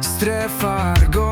Strefa argo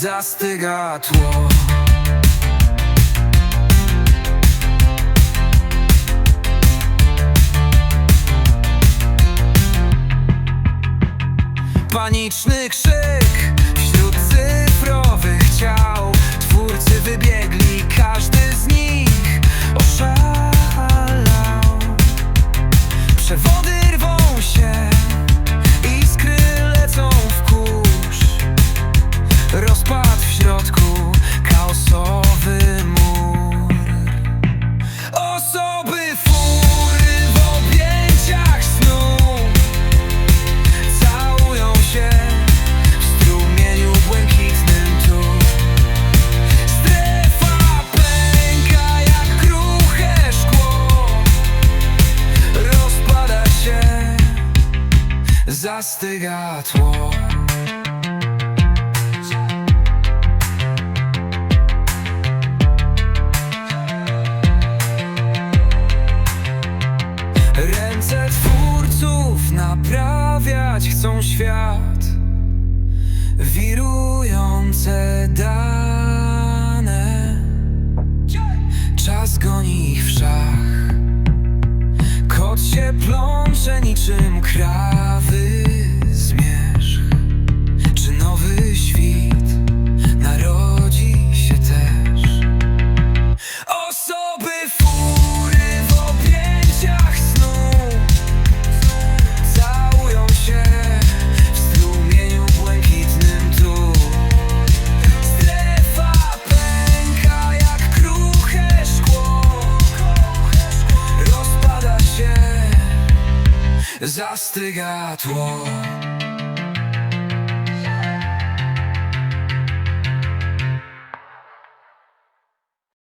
zastyga tło Paniczny krzyk. zastyga tło. Ręce twórców naprawiać chcą świat. Wirujące dane. Czas goni ich w szach. Kot się plącze niczym kraj zastyga tło.